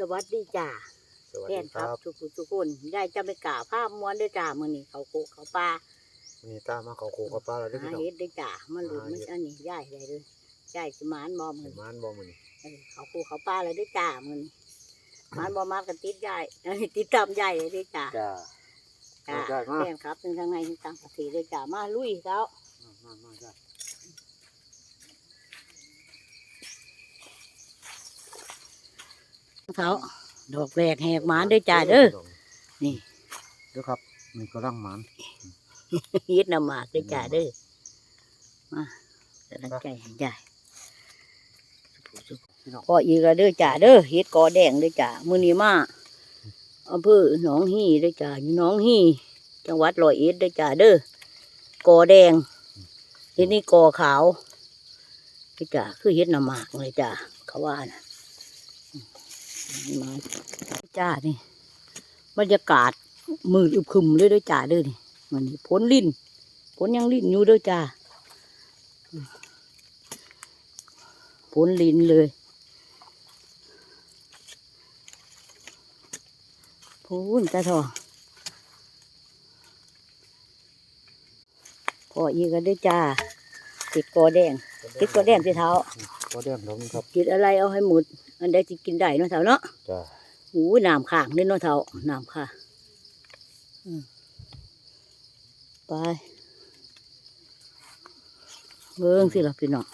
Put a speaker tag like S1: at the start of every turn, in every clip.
S1: สวัสดีจ้า
S2: สวัส
S1: แฟ
S2: ดี
S1: น
S2: ค
S1: ครั
S2: รั
S1: บบทุกผู้ทุกคนยายจะไปกล่าวภาพม้วนด้วยจ้ามื้อนี้เขาโคกเขาปลา
S2: วันนี้ตามมาเขาโคกับป้าเราได้
S1: หา
S2: พี่น้อง
S1: เฮ็ดด้วยจ้ามันหลุด
S2: หา
S1: มัน
S2: เฮ็ด
S1: อันนี้ยายได้เลยยายสิมานบ่มื้อ
S2: มานบอมือนี่
S1: เออเขาโคกเขาปลาเลยด้วยจ้ามื้อนี้มานบ่มากันติดยายเอ้ยติดตามยายเลยด้วยจ้า
S2: จ้า
S1: จ้า
S2: ได้มา
S1: แฟนครับทั้งทางในทั้งต่างประเทศด้วยจ้ามาลุยเจ้า
S2: มามาจ้า
S1: เขาดอกแรกแหกหมานด้วยจ้าเด้อนี่
S2: เด้อครับนี่ก็ร่างหมาน
S1: เฮ็ดน้ำหมากด้วยจ้าเด้อมาจะตั้งใจให้ยาย
S2: พี่น้อง
S1: พออีกแล้วเด้อจ้าเด้อเฮ็ดกอแดงเด้อจ้ามื้อนี้มาอำเภอหนองฮีเด้อจ้าอยู่หนองฮีจังหวัดร้อยเอ็ดเด้อจ้าเด้อกอแดงเฮ็ดนี่กอขาวเด้อจ้าคือเฮ็ดน้ำหมากเลยจ้าเขาว่านะ มาจ้านี่บรรยากาศมืดอึบครึมเลยด้อจ้าเด้อนี่มันนี่พ้นลิ้นพ้นยังลิ้นอยู่ด้อจ้าพ้นลิ้นเลยพูนตาทองพออีกกันด้วยจ้าติดกอแดงติดกอแดงที่เท้า
S2: ก็แดงน้องครับ
S1: ติดอะไรเอาให้หมด อันใดที่กินได้เนาะเท้าเนาะ
S2: จ้า
S1: หูน้ำข้างนี่เนาะเท้าน้ำค่ะอืมไปเบิ้งสิล่ะพี่น้อง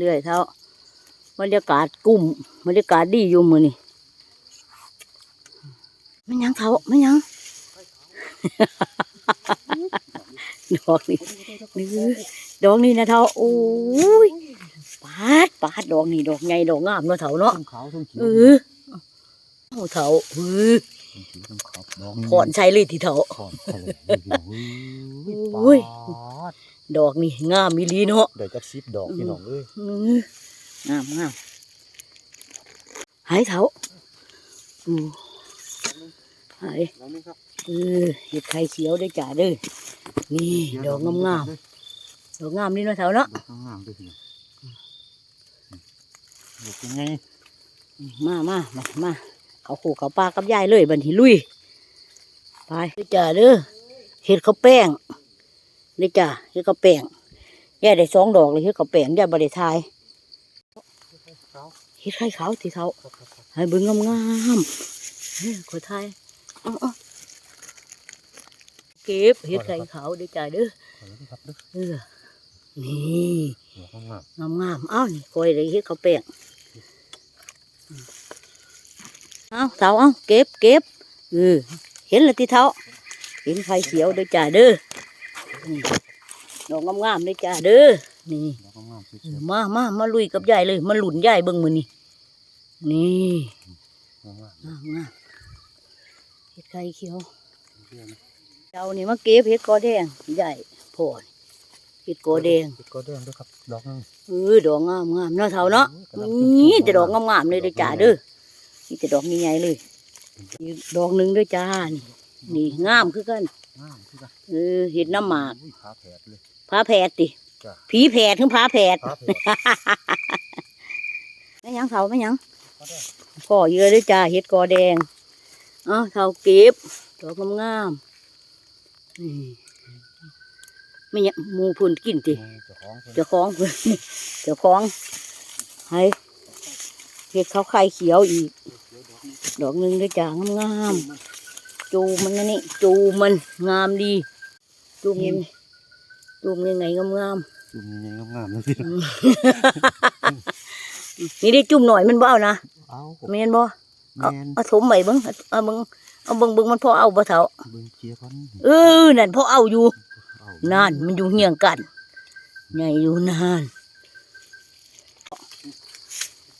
S1: เรื่อยๆเท้าบรรยากาศกุ้มบรรยากาศดีอยู่มือนี่ไม่ยังเท้าไม่ยังดอกนี่นี่ ดอกนี่นะเท้าโอ้ยปาดปาดดอกนี่ดอกใหญ่ดอกงามเนาะเท้าเนาะ
S2: ทั้งขาวทั้งเขียว
S1: เออเอาเท้าเออ
S2: ทั้งเขียวทั้งขาวดอก
S1: ถอนใช้เลยที่เท้า
S2: ถอนใส่เลยพี่น้อง
S1: โอ้ย
S2: ปาด
S1: ดอกนี่งามมีลีเนาะ
S2: เดี๋ยวจะซิบดอกพี่น้องเอ้ย
S1: เอองามงามหายเท้าอือหาย
S2: น้องนี่ครับ
S1: เออเห็ดไข่เขียวได้อจ้าเด้อนี่ดอกงามงามๆ ดอกงามนี่เนาะเท้าเนาะ
S2: ดอกงามๆด้วยพี่น้องดอกยังไง
S1: มามามามาเขาขู่เขาปลากับยายเลยบันทีลุยไปเด้อจ้าเด้อเห็ดข้าวแป้งเด้อจ้าเห็ดข้าวแป้งยายได้สองดอกเลยเห็ดข้าวแป้งยายบริทาย
S2: ขาว
S1: เห็ดไข่ขาวที่เขา
S2: ครับครับครับ
S1: ให้เบิ่งงามๆเฮ้ยขอทายเอาเอาเก็บเห็ดไข่ขาวเด้อจ้าเด้อ นี่
S2: ดอกงาม
S1: งามงามๆเอ้านี่คอยได้เฮ็ดข้าวแป้งเอาเท้าเอาเก็บเก็บเออเห็นแล้วที่เท้าเห็นไฟเขียวเด้อจ้าเด้อนี่ดอกงามๆเด้อจ้าเด้อนี่
S2: ๆดอกงามๆสว
S1: เอยอมามามาลุยกับยายเลย มาหลุนยายเบิ่งมือนี่นี่
S2: ๆงาม
S1: งามงามเห็ดไข่เขียว
S2: ๆเดือน
S1: เจ้านี่มาเก็บเห็ดกอแดงใหญ่พอนี่ เห็ดกอแดง
S2: เห็ดกอแดงด้วยครับดอกนึง
S1: เออดอกงามงามๆเนาะเท่าเนาะ
S2: กำลัง
S1: นี่แต่ดอกงามๆเลยเด้อจ้าเด้อนี่แต่ดอกใหญ่ๆเลยอีกดอกหนึ่งเด้อจ้านี่นี่งามคือกัน
S2: งามคือกัน
S1: เออเห็ดน้ำหมาก
S2: อุ้ยขาแผดเลย
S1: พาแผดติ
S2: จ้ะ
S1: ผีแผดถึงพาแผด
S2: ขาแผด
S1: ไม่หยังเท่าไม่หยัง
S2: กอแดง
S1: พ่อเยอะเด้อจ้าเห็ดกอแดงเอ้าเท่าเก็บดอกงามๆนี่ ไม่หยังหมูพุ่นกินติ
S2: เจ้าของเพิ่น
S1: เจ้าของเพิ่นเจ้าของให้เห็ดเขาวไข่เขียวอีก ดอกหนึ่งด้วยจ้างามๆจูมันนะนี่จูมันงามดี จูมยังจูมยังไงงามงาม
S2: จุ่มยังงามๆเลยพี่
S1: ๆอืมนี่ได้จุ่มหน่อยมันเบ้านะ
S2: เอา
S1: เมนบ่
S2: แม
S1: เอา
S2: น
S1: เอาถมใบเบิ้งเอาเบิ้งเอาเบิ้งเบิ้งมันพอเอาบ่เท่า
S2: เบิ่งเชียร์พัน
S1: เออนั่นพอเอาอยู่
S2: เอา
S1: นั่นมันอยู่เหี่ยงกันใหญ่อยู่นาน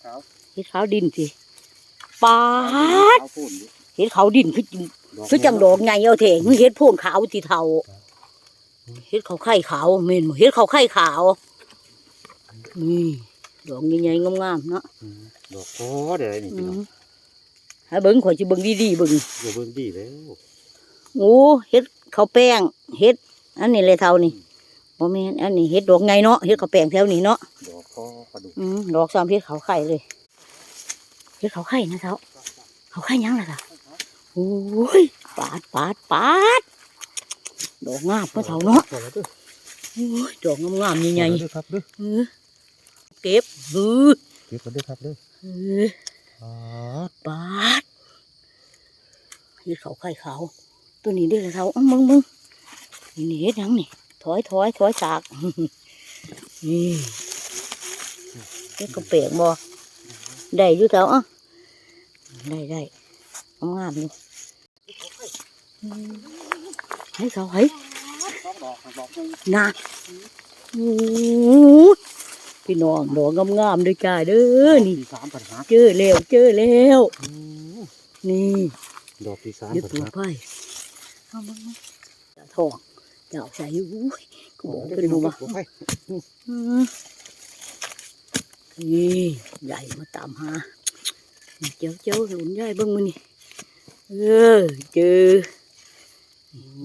S2: ขาว
S1: เฮ็ดขาวดินสิปาด
S2: ขาวพ่นดิ
S1: เฮ็ดขาวดินคือ
S2: ดก
S1: คือจังดอกไงเอาเถงเฮ็ดโพ่นขาวที่เทาเฮ็ดเขาไข่ขาวเม่นบ่เฮ็ดเขาไข่ขาวนี่ดอกใหญ่ๆงามๆเนาะ
S2: อืมดอกคอเดี๋ยวนี่
S1: อื
S2: พี่น้อง
S1: มให้เบิ่งข่อยสิเบิ่งดีๆเบิ่ง
S2: อย่าเบิ่งดีแล้ว
S1: โอ้เฮ็ดข้าวแป้งเฮ็ด อันนี้เลยเท่านี่บ่แม่นอันนี้เฮ็ดดอกไงเนาะเฮ็ดข้าวแป้งแถวนี้เนาะ
S2: ดอกคอปลาดุก
S1: อืมดอกซ้ำเฮ็ดขาวไข่เลยเฮ็ดเขาไข่นะเท้าเขาไข่ยังล่ะจ้ะโอ้ยปาดปาดปาดดอกงามพระเท้าเนาะ
S2: พอแล้วเด้อ
S1: โอ้ยดอกงามๆใหญ่
S2: พอแล้วเด้อครับเด้อ
S1: ๆเออเก็บบือ
S2: เก็บกันเด้อครับเด้อ
S1: เออ
S2: อ๋อ
S1: ปาดเฮ็ดเขาไข่ขาวตัวนี้ได้อละเท้าเอามึงมึง นี่นี่เฮ็ดหยังนี่ถอยถอยถอยสากนี่เฮ็ดกระเปกบ่ได้อยู่เท้าอะได้ได้งามๆอยู่อืมให้เขาให้
S2: สองดอกดอกหนึง
S1: นะโอ้ยพี่น้องดอกงามๆด้วยจ้าเด้อนี่
S2: ที่สามปัญหา
S1: เจอแล้วเจอแล้ว
S2: อืม
S1: นี่
S2: ดอกที่สาม
S1: เดี๋ยว
S2: ปัญ
S1: ตัว
S2: หา
S1: ไปเอามามาจะทอง จะเอาใส่อยู่อุ้ยกูบอกเป็นหมูมา
S2: โอ้ย
S1: อืมนี่ใหญ่มาตามหาเจ้าเจ้าหลุนใหญ่เบิ่งมือนี่เออเจอ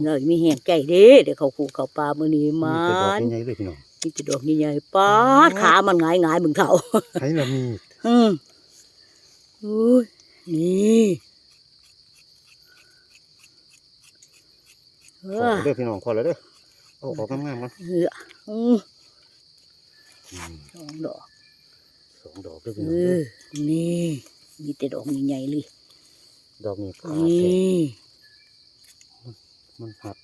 S1: เลยมีแหงใจเด้เดี๋ยวเขาขู่เขาปลามือนี้มั
S2: แต่ดอก
S1: น
S2: ใหญ่ๆเลยพี่น้อง
S1: นี่จะดอกใหญ่ๆป้าดขามันหงายหงายๆมึงเถ่า
S2: ใช้ละมี
S1: อืมอุ้ยนี่เอ
S2: ขอ
S1: อ
S2: เด้อพี่น้องขอแล้วเด้อเอาออกงามๆกัน
S1: เหืออืม
S2: อืม
S1: สองดอก
S2: สองดอกเด้อ
S1: เอ
S2: พี่น้องเด้อ
S1: อนี่มีแต่ดอกใหญ่ๆเลย
S2: ดอกนี้ขาด
S1: นี
S2: แท้่มันหัด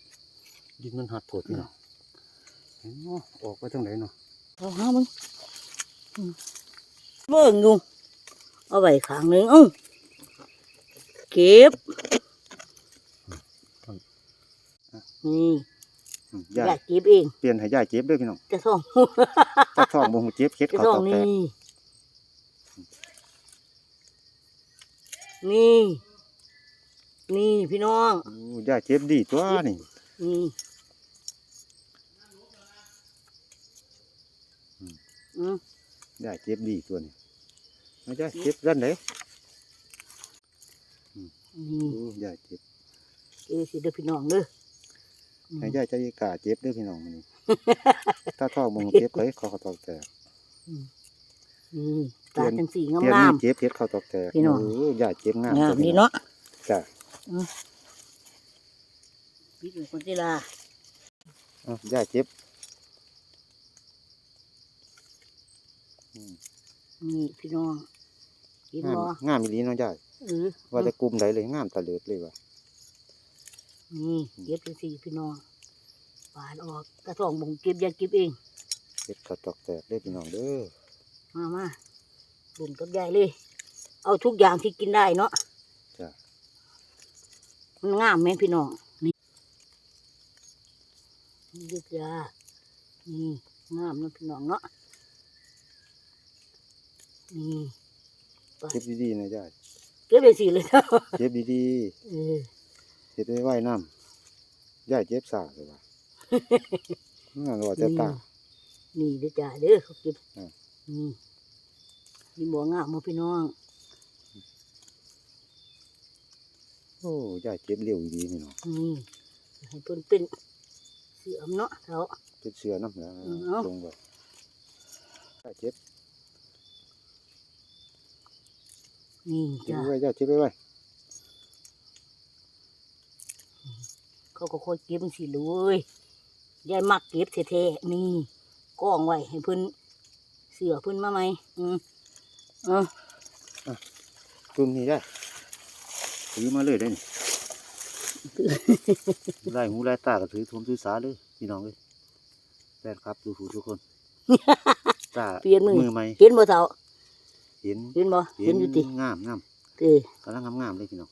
S2: ดินมันหัดโผดพี่น้องเห็นบ่ออกไปทางไหนเนาะ
S1: เอาหามึงอืมเบิ่งดูเอาไว้ข้างหนึ่งเอ้าเก็บ นี่
S2: อืม
S1: อยา
S2: ยา
S1: กเก็บเอง
S2: เปลี่ยนให้ยายเจ็บเด้อพี่น้อง
S1: จะท่อง
S2: ตัดท้องบ่ฮู้เจ็บเฮ็ด
S1: จะ
S2: เขา
S1: ท่อง
S2: ตอกแต
S1: นี่
S2: ก
S1: นี่นี่พี่น้อง
S2: โอ้ยายเจ็บดีตัวนี่
S1: นี่
S2: อืม
S1: อืม
S2: ยายเจ็บดีตัวนี่เอายายเจ็บด้านไหน
S1: นี่
S2: โอ้ยายเจ็บ
S1: เออสิเด้อพี่น้องเด้ออืม
S2: ให้ยายใจกล้าเจ็บเด้อพี่น้องมื้อนี้ถ้าท้องบ่ฮู้เจ็บเขาเฮ็ดเขาเขาตอกแตก
S1: นี่ตาจังสีง
S2: เปลี่ยนา
S1: ม
S2: มีเจ็บเฮ็ดเขาตอกแตก
S1: พี่น้อง
S2: โอ้ยายเจ็บงาม
S1: ๆงาม
S2: ตัว
S1: ดีเนาะ
S2: จ้ะ
S1: พี่ดูคนที่ลา
S2: เอายายเจ็บอืม
S1: นี่พี่น้องเห็น
S2: งาม
S1: บ่
S2: งามอีหลีเนาะยาย
S1: เออ
S2: ว่าแต่กลุ่มใดเลยงามตะเลิดเลยว่ะ
S1: นี่เก็บจังสีพี่น้องปาดออกกระทองบ่งเก็บอย่าเก็บเอง
S2: เฮ็ดเขาตอกแตกเด้อพี่น้องเด้อ
S1: มามาบุญกับยายเลย เอาทุกอย่างที่กินได้เนาะ
S2: จ้ะ
S1: มันงามแม่พี่น้องนี่นี่เด็กยานี่งามเนาะพี่น้องเนาะนี่
S2: เจ็บดีๆนะยาย
S1: เก็บไปสิเลยเนาะ
S2: เจ็บดี
S1: เออ
S2: ๆ เฮ็ดไว้ไว้น้ำยายเจ็บซ่าเลยว่ะนั่นว่าแต่ตา
S1: นี่เด้อจ้าเด้อเขาเก็บ
S2: อืม
S1: นี่นี่บัวงามมาพี่น้อง
S2: โอ้ยายเจ็บเร็วอีหลีพี่น้อง
S1: นี่ให้เพิ่นเป็นเสื่อมเนาะเถา
S2: เจ็บเสือน้ำแล้ว
S1: อืมเอา
S2: ลงแบบยายเจ็บ
S1: นี่
S2: เจ็บ
S1: จ้า
S2: ไว้ยายเจ็บไว้ไว้
S1: เขาก็ค่อยเก็บสิเลยยายมักเก็บแท้ๆนี่กองไว้ให้เพิ่นเสือเพิ่นมาไหมอืมเอะ
S2: กลุ่มนี้ยายถือมาเลยได้นี่ไล่หูไล่ตาก็ถือทวมถือสาเลยพี่น้องเลยแฟนครับดูถูทุกคนตา
S1: เปลี่ยนมือ
S2: มือใหม่
S1: เห็นบ่เถา
S2: เห็น
S1: เห็นบ่เห็นอยู่ติ
S2: งามงาม
S1: เออกำ
S2: ลังงามงามเลยพี่น้อง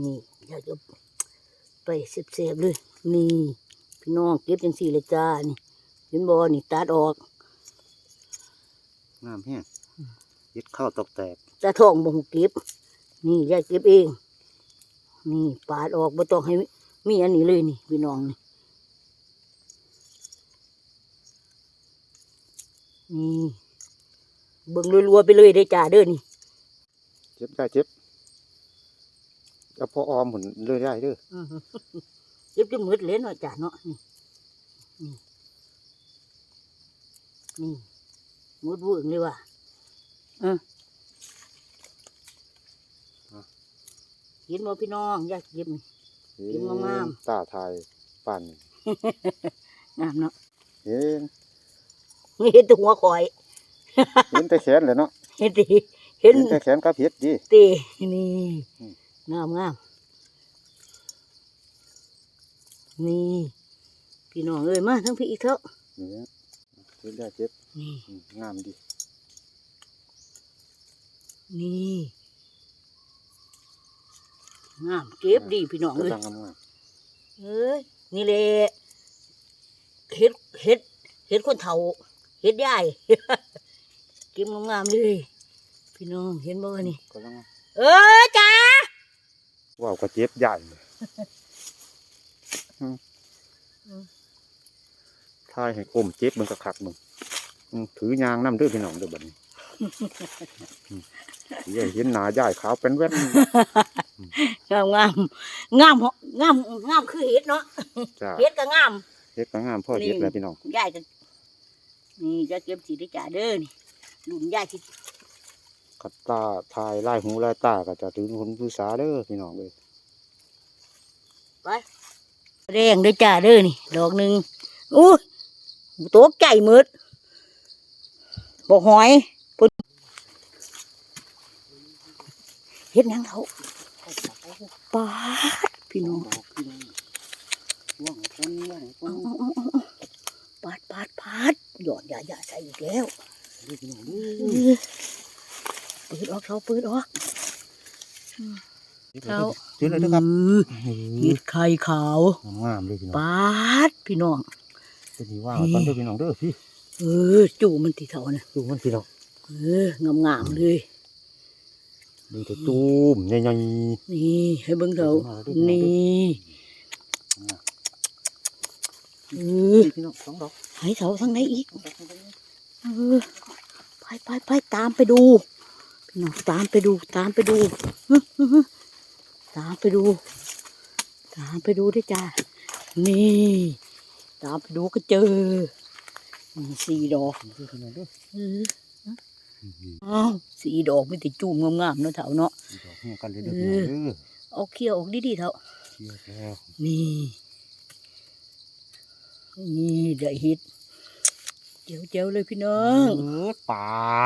S1: นี่อยากจะไปเสียบๆเลย นี่ พี่น้องเก็บจังสี่เลยจ้า นี่เห็นบ่นี่ตัดออก
S2: งามแห้งเย็ดข้าวตอกแตก
S1: ตาทองบ่หูเก็บ นี่ยายเก็บเอง นี่ปาดออกบ่ต้องให้มีอันนี้เลยนี่ พี่น้องนี่นี่เบิ่งรัวๆไปเลยได้อจ้าเด้อนี่
S2: เจ็บได้เจ็บ เอาพอออมผลเลยได้เด้อ
S1: อื้อหือเก็บจนหมดเลยเนาะจ้าเนาะนี่นี่นี่มุดเวืองเลยว่ะเออเห็นบ่พี่น้องอยากเก็บนี่กินงาม
S2: ตาทายปั่น
S1: งามเนาะ
S2: เห็น
S1: เห็นแตัวหัวคอย
S2: เห็นแต่แขนเลยเนาะ
S1: เห็นตีเห็น
S2: เห็นแต่แขนกับเห็ดดิ
S1: ตีนี่
S2: อืม
S1: งามงามนี่พี่น้องเอ้ยมาทั้งพี่อีกเถอะ
S2: นี่เห็นได้เจ็บ
S1: นี่
S2: อืมงามดี
S1: นี่งามเก็บดีพี่น้องเอ้ย
S2: กำลังงาม
S1: เอ้ยนี่เลยเห็ดเห็ดเห็ดคนเฒ่าเห็ดใหญ่เก็บงามๆเลยพี่น้องเห็นบ่วะนี่
S2: ๆกำลัง
S1: เออจ้า
S2: ว้าวก็เจ็บใหญ่อืมทายให้กลมเจ็บมันก็ขักมึงอืมถือยางน้ำเด้อพี่น้องเด้อบัดนี้อืมอย่าเห็นหนาใหญ่ขาวเป็นแว่น
S1: งามงามงามเหาะงามงามคือเห็ดเนาะ
S2: จ้า
S1: เห็ดก็งาม
S2: เฮ็ดก็งามพ่อเฮ็ดแล้วพี่น้อง
S1: ยายกันนี่จะเก็บสีได้จ่าเด้อนี่ลุนยายที่
S2: กัดตาทายไล่หูไล่ตาก็จะถึงคนผู้สาเด้อพี่น้องเลย
S1: ไปแดงด้อจ่าเด้อนี่ดอกหนึ่งอู้ตกใจมืดบอกหอยปุ่นเฮ็ดยังเขาปาดพี่น้องปาดปาดปาดหยอดยาหยาใส่อีกแล้ว ปิดออกเขาเปิดออกเขา
S2: เจอเลยเด้อครับ
S1: เห็ดไข่ขาว
S2: งามเลยพี่น้อง
S1: ปาดพี่น้อง
S2: ตัวนี้ว่างไว้ก่อนเด้อพี่น้องเด้อพี่
S1: เออจู่มันที่เท่านะ
S2: ดูมันพี่น้อง
S1: เอองามงามๆเลย
S2: ดูแต่ตูมใหญ่
S1: นี่ให้เบิ่งเถา
S2: เอามาดู
S1: นี่เออ
S2: ๆพี่น้องสองดอก
S1: ให้เถาทั้งไหนอีกเออไปไปไปตามไปดูพี่ น้องตามไปดูตามไปดูฮึฮึฮึตามไปดู ตามไปดูด้วยจ้า นี่ ตามไปดูก็เจอนี่สี่ดอก
S2: ดูพี่น้องเด้อ
S1: เอออ้าวสี่ดอกไม่ติดจุ่มงามๆเนาะเถาเนาะ
S2: ดอกเนี่ยกันเลยเด้อพี่น้องเด้อ
S1: เอาเขี้ยวออกดีๆเถา
S2: เชียร์แล้ว
S1: นี่ นี่ได้เฮิตเจียวเจียวๆเลยพี่น้อง
S2: เออป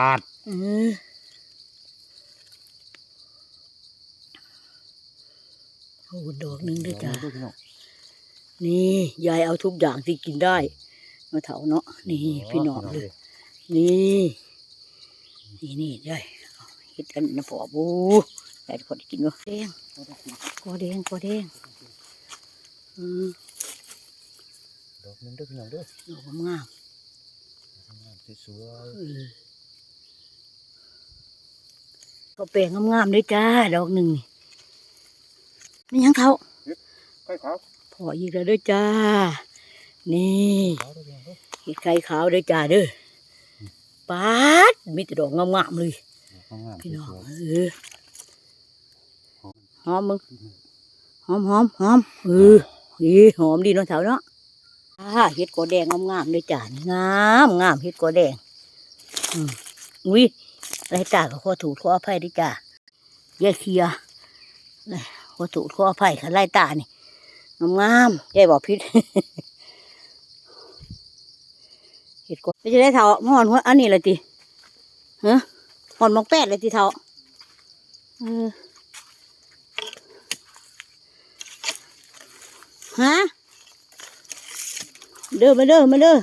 S2: าด
S1: เออ โอ้ดอกหนึ่งด้วยจ้า
S2: เด้อพี่น้อง
S1: นี่ยายเอาทุกอย่างที่กินได้มาเถาเนาะนี่พี่น้องเลยนี่นี่นี่ได้เอาเฮ็ดอันนะพอบูได้พอได้กินวะแดงกอแดงกอแดงอืม
S2: ดอกหนึงเด้อพี่น้องเด้อ
S1: ดอกงาม
S2: งามสวย
S1: เออก็แปลงงามๆเลยจ้าดอกหนึ่งนี่ นี่ยังเขา
S2: ๆไข่ขาว
S1: พออีกแล้วเด้วยจ้า นี่
S2: ขาวเด้อพี่น้องเด้อ
S1: เห็ดไข่ขาวเด้วยจ้าเด้อปาดมีแต่ดอกงามๆเลย
S2: ดอกงามๆ
S1: พี่น้อง
S2: สวย
S1: เออหอมมึงหอมหอมหอมเอออีหอมดีเนาะเถาเนาะอ่าเห็ดกอแดงงามๆเลยจ้านี่งามงามเห็ดกอแดงอืมอุ้ยไรตาก็ขอถูกขออภัยด้วยจ้าแยกเคลียร์เลย ขอถูกขออภัยค่ะไรตานี่งามๆยายบอกพิษเห็ดกอไม่ใช่ได้เถาหอนหัวอันนี้เลยติฮะหอนมองแปดเลยติเถาเออฮะเด้อมาเด้อมาเด้อ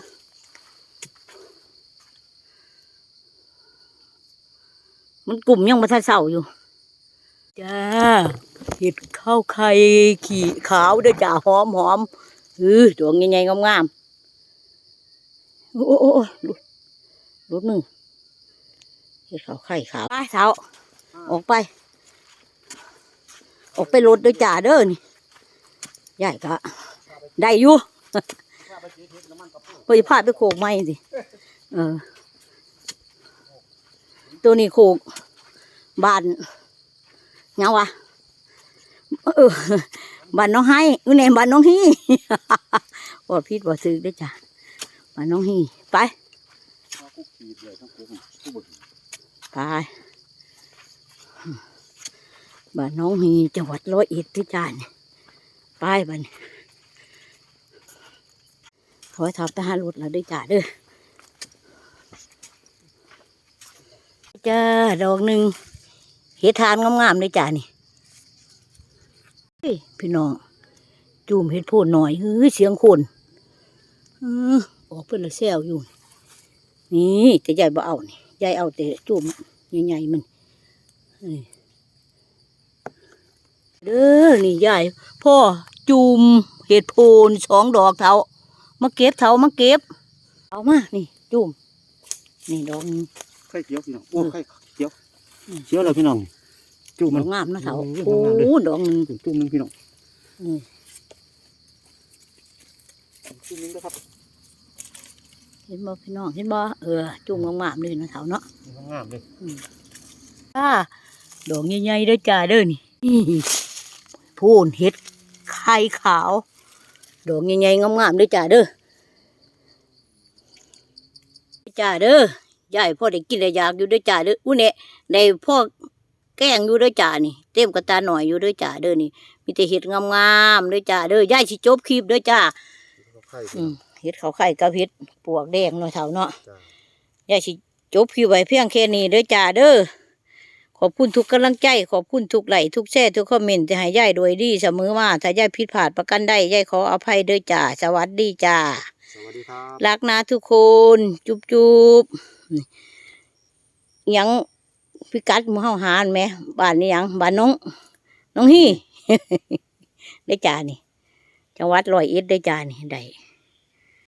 S1: มันกลุ่มยังมาทันเสาอยู่ จ้า เห็ดข้าวไข่ขี่ขาวเด้อจ้าหอมหอมเออดวงใหญ่ๆงามๆโอ้โอ้โอ้หลุดหลุดมือเห็ดข้าวไข่ขาวไปเสาออกไป ออกไปรถด้วยจ่าเด้อนี่ใหญ่กะได้อยู่ไปพาดไปโขกไม้สิเออ ตัวนี้โขกบานเงาวะ เออบ้านน้องให้อือเนี่ยบ้านน้องฮี่บ่พิษบ่ซื้อได้จ้ะบ้านน้องฮี่ไป
S2: ขีเลยทั้งกลุ่มผู้บริ
S1: ไปบ้านน้องฮีจังหวัดร้อยเอ็ดที่จานไปบ้านขอทับทหารรถเราด้วยจ่าเด้อจ้าดอกหนึ่งเห็ดทานงามๆเลยจ้านี่ พี่น้อง จูมเห็ดโพดหน่อยเฮ้ยเสียงคนอือออกเพื่อนละแซวอยู่ นี่แต่ยายบ่เอานี่ยายเอาแต่จุ่มใหญ่ๆมันนี่เด้อนี่ยายพ่อจุ่มเห็ดโพนสองดอกเถามาเก็บเถามาเก็บ เอามานี่จุ่มนี่ดอกหนึ่ง
S2: ไข่เขียวพี่น้องโอ้
S1: อืม
S2: ไข่เขียว
S1: อืม
S2: เขียวเลยพี่น้อง จุ่ม
S1: ด
S2: มั
S1: อนกงามนะเถา
S2: โอ้
S1: โอ้
S2: ยดอกงามเลย
S1: ดอกหนึ่ง
S2: จุ่มจุ่มหนึงพี่น้อง
S1: อืม
S2: จุ่มหนึงนะครับ
S1: เห็นบ่พี่น้องเห็นบ่เออจุ่มงามๆเลยนะเถาเนาะ
S2: งามเลย
S1: จ้าดอกใหญ่ๆเด้อจ้าเด้อนี่นี่พูนเห็ดไข่ขาว ดอกใหญ่ๆงามๆเด้อจ้าเด้อจ้าเด้อยายพ่อได้กินได้อยากอยู่เด้อจ้าเด้ออู้เนี่ยได้พ่อแกล้งอยู่เด้อจ้านี่เต็มกระตาหน่อยอยู่เด้อจ้าเด้อนี่ มีแต่เห็ดงามๆเด้อจ้าเด้อยายสิจบคลิปเด้อจ้า
S2: ไข่
S1: อืมเห็ดเขาไข่กับเห็ดปวกแดงเนาะเท่าเนาะ
S2: จ้า
S1: ยายสิจบคลิปไว้เพียงแค่นี้เด้อจ้าเด้อขอบคุณทุกกำลังใจ ขอบคุณทุกไลค์ทุกแชร์ทุกคอมเมนต์ที่ให้ยายโดยดีเสมอมาถ้ายายผิดพลาดประกันได้ยายขออภัยเด้อจ้าสวัสดีจ้า
S2: สวัสดีครับ
S1: รักนะทุกคน จุบจุบนี่หยัง พิกัดหมูเฮาหานไหมบ้านนี้ยังบ้านน้อง น้องฮี่ได้จานี่ จังหวัดลอยเอ็ดได้จานี่ได้